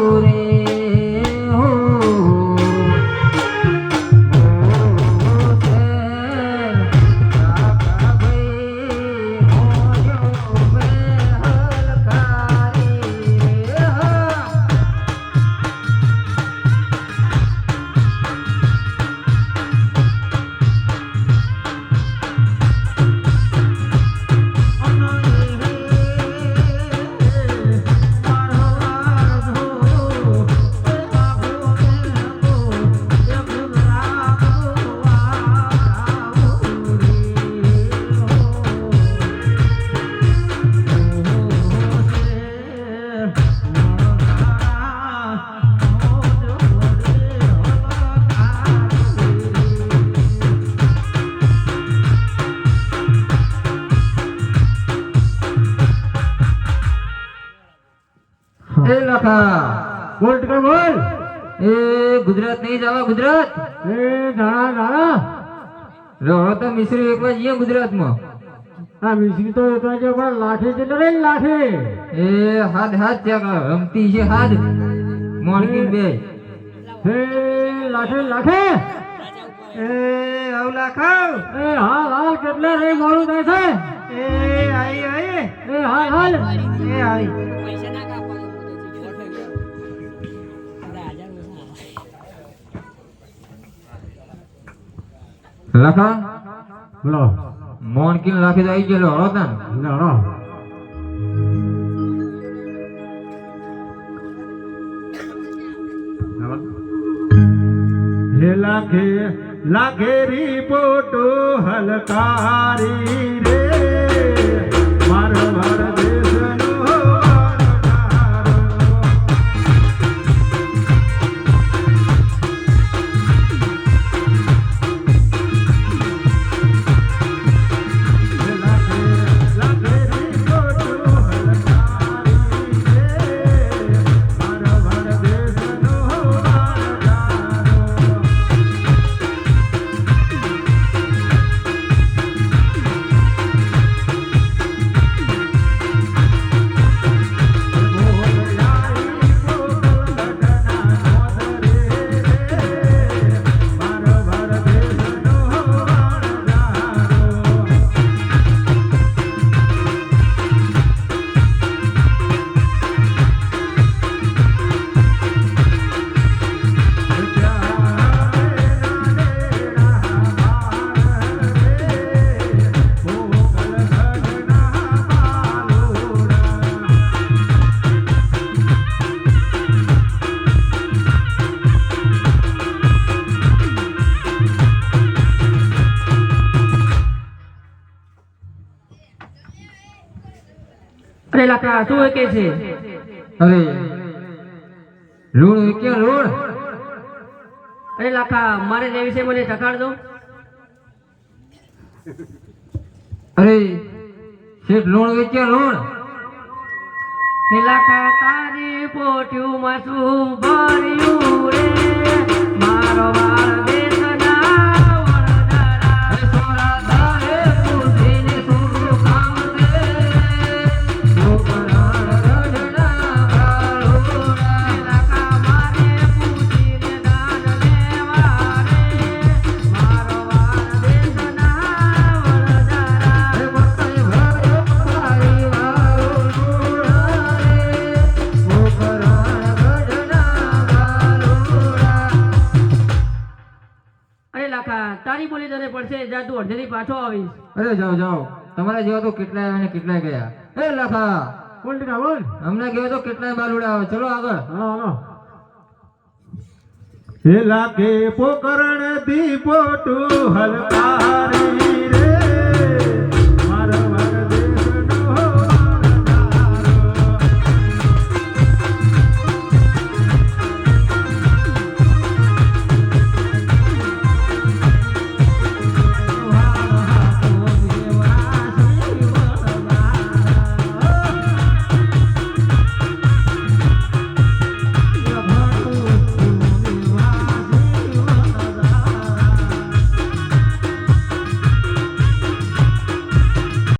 રે એ ગુજરાત નહીં જવા ગુજરાત એ નાણા નાણા રહો તો મિશ્રી એકવાર જઈએ ગુજરાતમાં આ મિશ્રી તો પણ લાઠે છે રે લાઠે એ હાથ હાથ છે રમતી છે હાથ મોણકી બે હે લાઠે લાઠે એ હવ લાખાવ એ હાલ હાલ. કેટલા રે મોડું થાય એ આઈ આઈ એ હાલ હાલ એ આઈ પૈસા ના લખા બોલો મોન કિન તો દઈ ગયેલો હળો તાન હળો હે લાગે લાગે રી પોટો હલકારી રે અરે પેલા એ કે છે? અરે લૂણ કે લૂણ? અરે લાખા મારે જે વિશે મને ચકાડ દો અરે શેઠ લૂણ વિક્યો લૂણ? પેલા તારી પોટ્યું માં શું ભર્યું રે? તારી બોલી તને પડશે જા તું અડધેથી પાછો આવીશ. અરે જાઓ જાઓ. તમારા જેવા તો કેટલાય આવે કેટલાય ગયા. એ લખા બોલ ટકા બોલ. અમને કહેવાય તો કેટલાય બાલુડા આવે ચલો આગળ. હા હા લાગે પોકરણ દી પોટું હલકારી